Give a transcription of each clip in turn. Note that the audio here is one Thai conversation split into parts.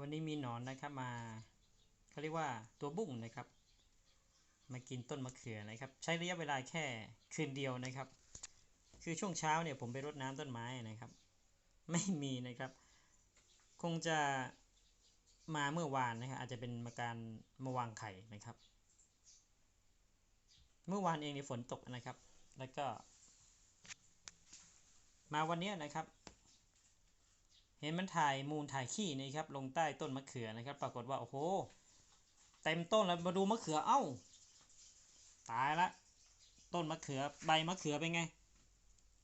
วันนี้มีหนอนนะครับมาเขาเรียกว่าตัวบุ้งนะครับ มากินต้นมะเขือนะครับ ใช้ระยะเวลาแค่คืนเดียวนะครับ คือช่วงเช้าเนี่ยผมไปรดน้ำต้นไม้นะครับ ไม่มีนะครับ คงจะมาเมื่อวานนะครับอาจจะเป็นมาการมาวางไข่นะครับ เมื่อวานเองเนี่ยฝนตกนะครับ แล้วก็ มาวันนี้นะครับ เห็นมันถ่ายมูลถ่ายขี้นี่ครับลงใต้ต้นมะเขือนะครับ ปรากฏว่าโอ้โหเต็มต้นแล้วมาดูมะเขือเอ้า ตายละ ต้นมะเขือใบมะเขือเป็นไง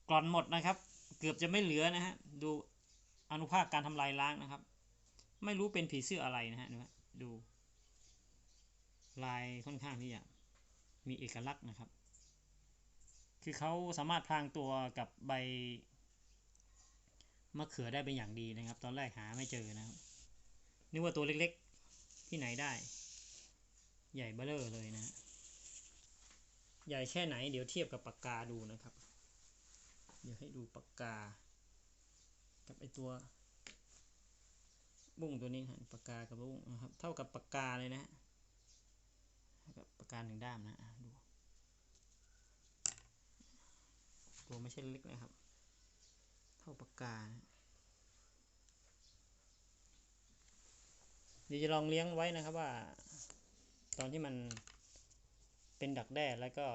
กร่อนหมดนะครับ เกือบจะไม่เหลือนะฮะดูอนุภาคการทำลายล้างนะครับ ไม่รู้เป็นผีเสื้ออะไรนะฮะดู ลายค่อนข้างที่จะมีเอกลักษณ์นะครับ คือเขาสามารถพรางตัวกับใบ มะเขือได้เป็นอย่างดีนะครับ ตอนแรกหาไม่เจอนะครับนึกว่าตัวเล็กๆ ที่ไหนได้ ใหญ่เบ้อเร่อเลยนะฮะใหญ่แค่ไหน เดี๋ยวเทียบกับปากกาดูนะครับ เดี๋ยวให้ดูปากกา กับไอตัว บุ้งตัวนี้นะฮะปากกากับบุ้งนะครับ เท่ากับปากกาเลยนะฮะกับปากกาหนึ่งด้ามนะอะดูตัวไม่ใช่เล็กนะครับ เท่าปากกาเดี๋ยวจะลองเลี้ยงไว้นะครับว่า ตอนที่มันเป็นดักแด้แล้วก็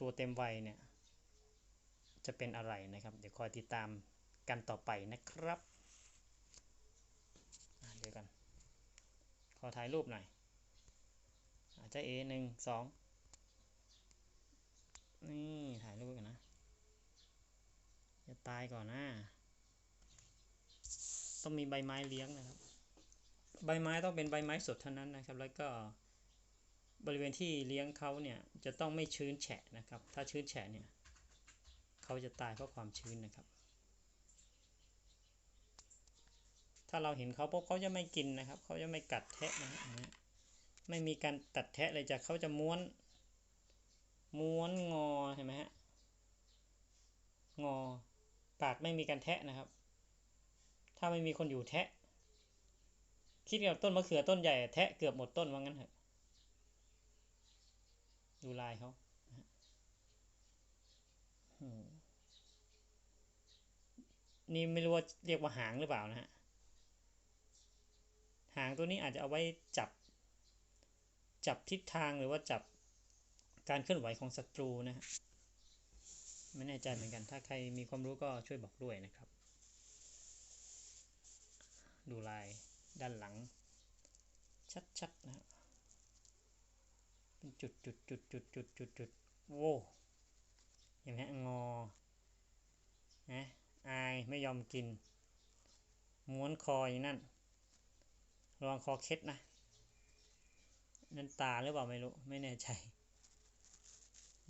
ตัวเต็มวัยเนี่ย จะเป็นอะไรนะครับ เดี๋ยวคอยติดตามกันต่อไปนะครับเดี๋ยวกัน ขอถ่ายรูปหน่อย อาจจะเอหนึ่งสองนี่ ถ่ายรูปกันนะ ตายก่อนนะต้องมีใบไม้เลี้ยงนะครับ ใบไม้ต้องเป็นใบไม้สดเท่านั้นนะครับ แล้วก็บริเวณที่เลี้ยงเขาเนี่ยจะต้องไม่ชื้นแฉะนะครับ ถ้าชื้นแฉะเนี่ยเขาจะตายเพราะความชื้นนะครับ ถ้าเราเห็นเขาปุ๊บเขาจะไม่กินนะครับ เขาจะไม่กัดแทะนะฮะไม่มีการตัดแทะเลยจะเขาจะม้วน ม้วนงอเห็นไหมฮะ งอ ปาก ไม่มีการแทะนะครับ ถ้าไม่มีคนอยู่แทะ คิดกับต้นมะเขือต้นใหญ่แทะเกือบหมดต้นว่างั้นเถอะดูลายเขานี่ไม่รู้ว่าเรียกว่าหางหรือเปล่านะฮะ หางตัวนี้อาจจะเอาไว้จับ จับทิศทางหรือว่าจับการเคลื่อนไหวของศัตรูนะฮะ ไม่แน่ใจเหมือนกัน ถ้าใครมีความรู้ก็ช่วยบอกด้วยนะครับ ดูลายด้านหลัง ชัดๆนะเป็นจุดจุดจุดจุดจุดจุดจุดโว้เห็นไหมงอนะอายไม่ยอมกิน ม้วนคออย่างนั้นระวังคอเคล็ดนะนั่นตาหรือเปล่าไม่รู้ ไม่แน่ใจ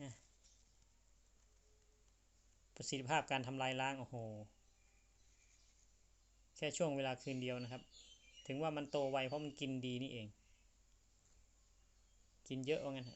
นะ ประสิทธิภาพการทำลายล้างโอ้โห แค่ช่วงเวลาคืนเดียวนะครับ ถึงว่ามันโตไวเพราะมันกินดีนี่เอง กินเยอะว่างั้น